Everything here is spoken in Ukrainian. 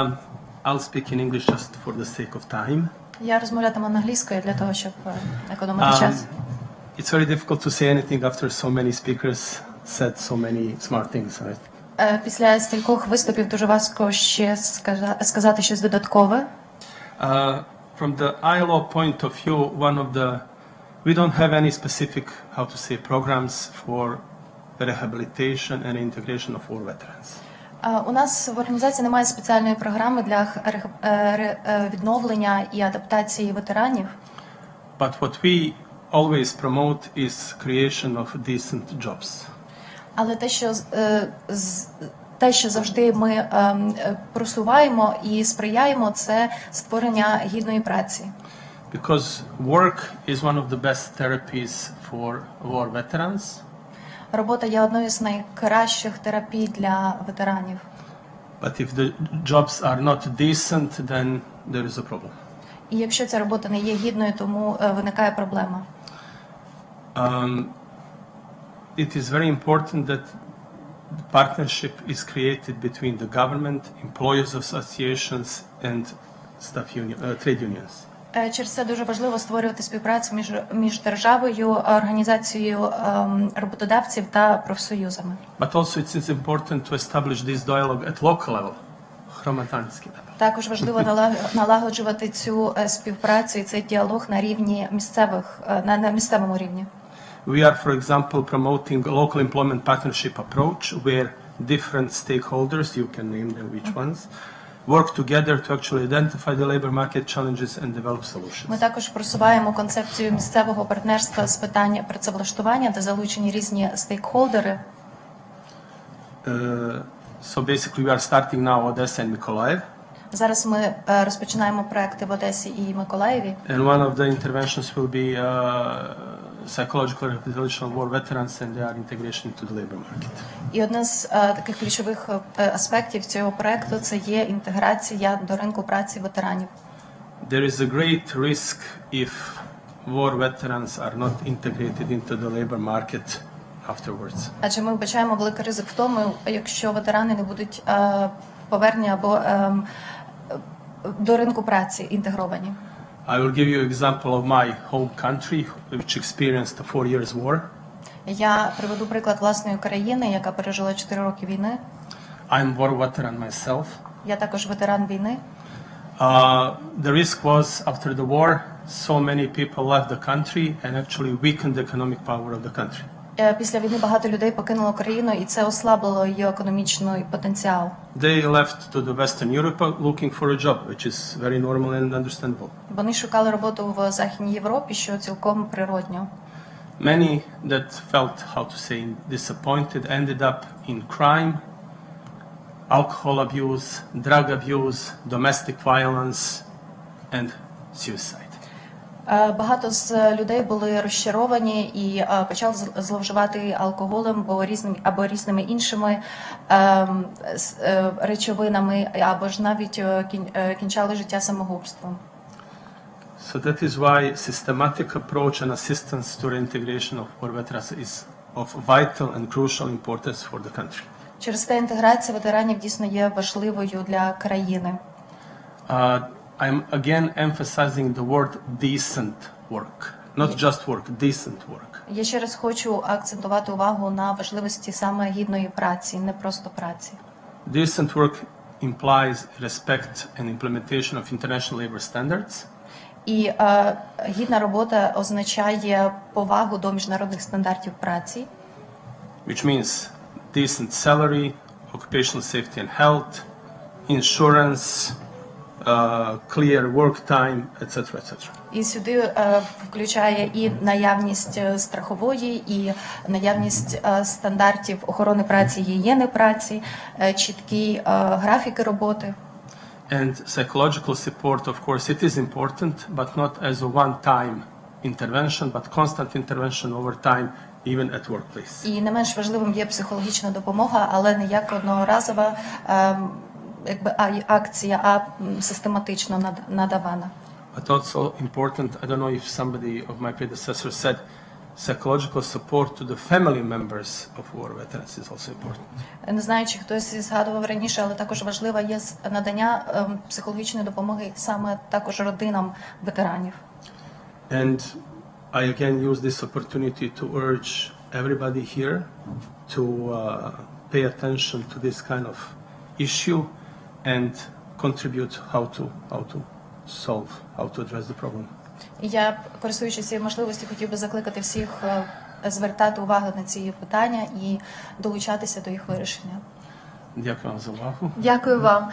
Um, I'll speak in English just for the sake of time. Я розмовлятиму англійською для того, щоб е, економити Um, час. it's very difficult to say anything after so many speakers said so many smart things, right? Е, Після стількох виступів дуже важко ще сказа- сказати щось додаткове. Uh, from the ILO point of view, one of the we don't have any specific, how to say, programs for the rehabilitation and integration of war veterans. У нас в організації немає спеціальної програми для е, е, відновлення і адаптації ветеранів. But what we always promote is creation of decent jobs. Але те, що е, те, що завжди ми ем, просуваємо і сприяємо, це створення гідної праці. Because work is one of the best therapies for war veterans, Робота є одною з найкращих терапій для ветеранів. but if the jobs are not decent, then there is a problem. І якщо ця робота не є гідною, тому е, виникає проблема. Um, it is very important that the partnership is created between the government, employers associations, and staff union, uh, trade unions. Е, Через це дуже важливо створювати співпрацю між між державою, організацією ем, роботодавців та профсоюзами. But also it is important to establish this dialogue at local level, громадянський. Також важливо налаг- налагоджувати цю е, співпрацю і цей діалог на рівні місцевих е, на, на місцевому рівні. We are, for example, promoting a local employment partnership approach where different stakeholders, you can name them which ones, work together to actually identify the labor market challenges and develop solutions. Ми також просуваємо концепцію місцевого партнерства з питання працевлаштування, де залучені різні стейкхолдери. Uh, so basically, we are starting now Odessa and Mykolaiv, Зараз ми е, розпочинаємо проекти в Одесі і Миколаєві. and one of the interventions will be uh, psychological rehabilitation of war veterans and their integration into the labor market. І одне з е, таких ключових е, аспектів цього проекту це є інтеграція до ринку праці ветеранів. There is a great risk if war veterans are not integrated into the labor market afterwards. Адже ми вбачаємо великий ризик в тому, якщо ветерани не будуть е, повернені або ем, е, до ринку праці інтегровані. I will give you example of my home country, which experienced a four years war. Я приведу приклад власної країни, яка пережила 4 роки війни. I'm war veteran myself. Я також ветеран війни. Uh, the risk was after the war, so many people left the country and actually weakened the economic power of the country. Е, Після війни багато людей покинуло країну, і це ослабило її економічний потенціал. They left to the Western Europe looking for a job, which is very normal and understandable. Вони шукали роботу в Західній Європі, що цілком природньо. Many that felt, how to say, disappointed ended up in crime, alcohol abuse, drug abuse, domestic violence, and suicide. Е, Багато з людей були розчаровані і е, почали зловживати алкоголем або різними або різними іншими ем, е, речовинами, або ж навіть кінчали життя самогубством. So that is why systematic approach and assistance to reintegration of war veterans is of vital and crucial importance for the country. Через те інтеграція ветеранів дійсно є важливою для країни. Uh, I'm again emphasizing the word decent work, not just work, decent work. Я ще раз хочу акцентувати увагу на важливості саме гідної праці, не просто праці. Decent work implies respect and implementation of international labor standards. І е, гідна робота означає повагу до міжнародних стандартів праці, which means decent salary, occupational safety and health, insurance, uh, clear work time, etc., etc. і сюди е, включає і наявність е, страхової, і наявність е, стандартів охорони праці, гігієни праці, е, чіткі е, графіки роботи. And psychological support, of course, it is important, but not as a one-time intervention, but constant intervention over time, even at workplace. І не менш важливим є психологічна допомога, але не як одноразова ем, якби акція, а систематично надавана. But also important, I don't know if somebody of my predecessors said, psychological support to the family members of war veterans is also important. Не знаю, чи хтось згадував раніше, але також важливо є надання ем, психологічної допомоги саме також родинам ветеранів. And I again use this opportunity to urge everybody here to uh, pay attention to this kind of issue and contribute how to how to solve how to address the problem. Я, користуючись цією можливістю, хотів би закликати всіх е, звертати увагу на ці питання і долучатися до їх вирішення. Дякую вам за увагу. Дякую вам.